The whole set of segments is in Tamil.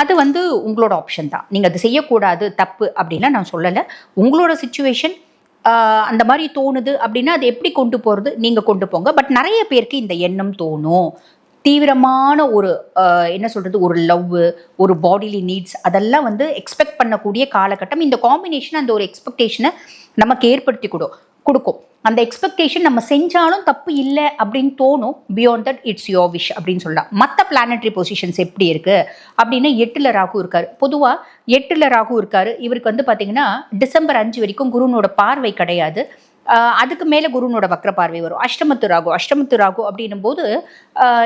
அது வந்து உங்களோட ஆப்ஷன் தான். நீங்கள் அது செய்யக்கூடாது தப்பு அப்படின்லாம் நான் சொல்லலை. உங்களோட சுச்சுவேஷன் அந்த மாதிரி தோணுது அப்படின்னா அது எப்படி கொண்டு போகிறது நீங்கள் கொண்டு போங்க. பட் நிறைய பேருக்கு இந்த எண்ணம் தோணும். தீவிரமான ஒரு என்ன சொல்கிறது ஒரு லவ் ஒரு பாடிலி நீட்ஸ் அதெல்லாம் வந்து எக்ஸ்பெக்ட் பண்ணக்கூடிய காலகட்டம். இந்த காம்பினேஷன் அந்த ஒரு எக்ஸ்பெக்டேஷனை நமக்கு ஏற்படுத்தி கொடு கொடுக்கும். அந்த எக்ஸ்பெக்டேஷன் நம்ம செஞ்சாலும் தப்பு இல்லை அப்படின்னு தோணும். Beyond that it's your wish அப்படின்னு சொல்லலாம். மற்ற பிளானட்ரி பொசிஷன்ஸ் எப்படி இருக்கு? அப்படின்னு எட்டுல ராகு இருக்காரு. பொதுவாக எட்டுல ராகு இருக்காரு. இவருக்கு வந்து பார்த்தீங்கன்னா டிசம்பர் அஞ்சு வரைக்கும் குருனோட பார்வை கிடையாது. அதுக்கு மேலே குருனோட வக்ர பார்வை வரும். அஷ்டமத்து ராகு அஷ்டமத்து ராகு அப்படின்னும் போது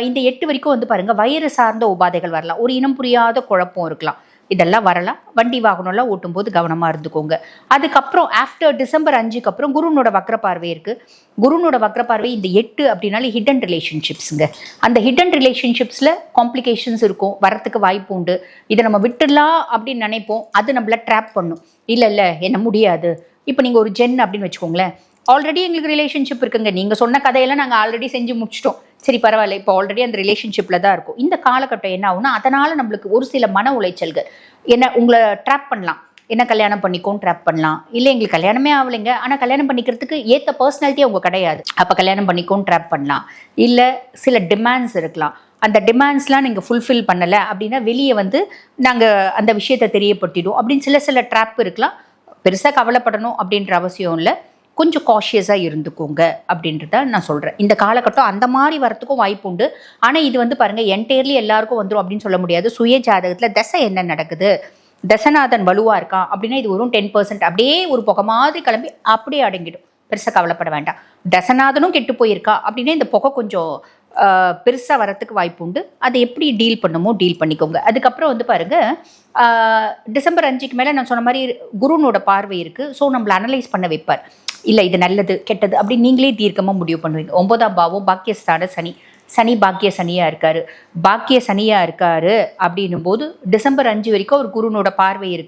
இந்த எட்டு வரைக்கும் வந்து பாருங்க வயிறு சார்ந்த உபாதைகள் வரலாம். ஒரு இனம் புரியாத குழப்பம் இருக்கலாம். இதெல்லாம் வரலாம். வண்டி வாகனம்லாம் ஓட்டும்போது கவனமாக இருந்துக்கோங்க. அதுக்கப்புறம் ஆஃப்டர் டிசம்பர் அஞ்சுக்கு அப்புறம் குருனோட வக்ர பார்வை இருக்குது குருனோட வக்ர பார்வை இந்த எட்டு அப்படின்னாலே ஹிடன் ரிலேஷன்ஷிப்ஸுங்க அந்த ஹிடன் ரிலேஷன்ஷிப்ஸில் காம்ப்ளிகேஷன்ஸ் இருக்கும். வரத்துக்கு வாய்ப்பு உண்டு. இதை நம்ம விட்டுடலாம் அப்படின்னு நினைப்போம். அது நம்மள ட்ராப் பண்ணும். இல்லை இல்லை என்ன முடியாது. இப்போ நீங்கள் ஒரு ஜென் அப்படின்னு வச்சுக்கோங்களேன். ஆல்ரெடி எங்களுக்கு ரிலேஷன்ஷிப் இருக்குங்க. நீங்கள் சொன்ன கதையெல்லாம் நாங்கள் ஆல்ரெடி செஞ்சு முடிச்சிட்டோம். சரி பரவாயில்ல. இப்போ ஆல்ரெடி அந்த ரிலேஷன்ஷிப்பில் தான் இருக்கும். இந்த காலகட்டம் என்ன ஆகும்னா அதனால் நம்மளுக்கு ஒரு சில மன உளைச்சல்கள். என்ன உங்களை ட்ராப் பண்ணலாம். என்ன கல்யாணம் பண்ணிக்கோன்னு ட்ராப் பண்ணலாம். இல்லை எங்களுக்கு கல்யாணமே ஆகலைங்க. ஆனால் கல்யாணம் பண்ணிக்கிறதுக்கு ஏற்ற பர்சனாலிட்டி அவங்க கிடையாது. அப்போ கல்யாணம் பண்ணிக்கோன்னு ட்ராப் பண்ணலாம். இல்லை சில டிமாண்ட்ஸ் இருக்கலாம். அந்த டிமாண்ட்ஸ்லாம் நீங்கள் ஃபுல்ஃபில் பண்ணலை அப்படின்னா வெளியே வந்து நாங்கள் அந்த விஷயத்தை தெரியப்படுத்திடும் அப்படின்னு சில சில ட்ராப் இருக்கலாம். பெருசாக கவலைப்படணும் அப்படின்ற அவசியம் இல்லை. கொஞ்சம் காஷியஸாக இருந்துக்கோங்க அப்படின்றத நான் சொல்கிறேன் இந்த காலகட்டம் அந்த மாதிரி வரத்துக்கும் வாய்ப்பு உண்டு. ஆனால் இது வந்து பாருங்கள் என்டையர்லி எல்லாருக்கும் வந்துடும் அப்படின்னு சொல்ல முடியாது. சுய ஜாதகத்தில் தசை என்ன நடக்குது? தசநாதன் வலுவாக இருக்கான் அப்படின்னா இது வரும் டென் பர்சன்ட் அப்படியே ஒரு புகை மாதிரி கிளம்பி அப்படியே அடங்கிடும். பெருசாக கவலைப்பட வேண்டாம். தசநாதனும் கெட்டு போயிருக்கா அப்படின்னா இந்த புகை கொஞ்சம் பெருசாக வரத்துக்கு வாய்ப்பு உண்டு. அதை எப்படி டீல் பண்ணுமோ டீல் பண்ணிக்கோங்க. அதுக்கப்புறம் வந்து பாருங்க டிசம்பர் அஞ்சுக்கு மேலே நான் சொன்ன மாதிரி குருனோட பார்வை இருக்குது ஸோ நம்மளை அனலைஸ் பண்ண வைப்பார். இல்லை இது நல்லது கெட்டது அப்படி நீங்களே தீர்க்கமாக முடிவு பண்ணுவீங்க. ஒன்பதாம் பாவம் பாக்கியஸ்தான சனி. சனி பாக்கிய சனியாக இருக்காரு. பாக்கிய சனியாக இருக்காரு அப்படின்னும் போது டிசம்பர் அஞ்சு வரைக்கும் ஒரு குருனோட பார்வை இருக்கு.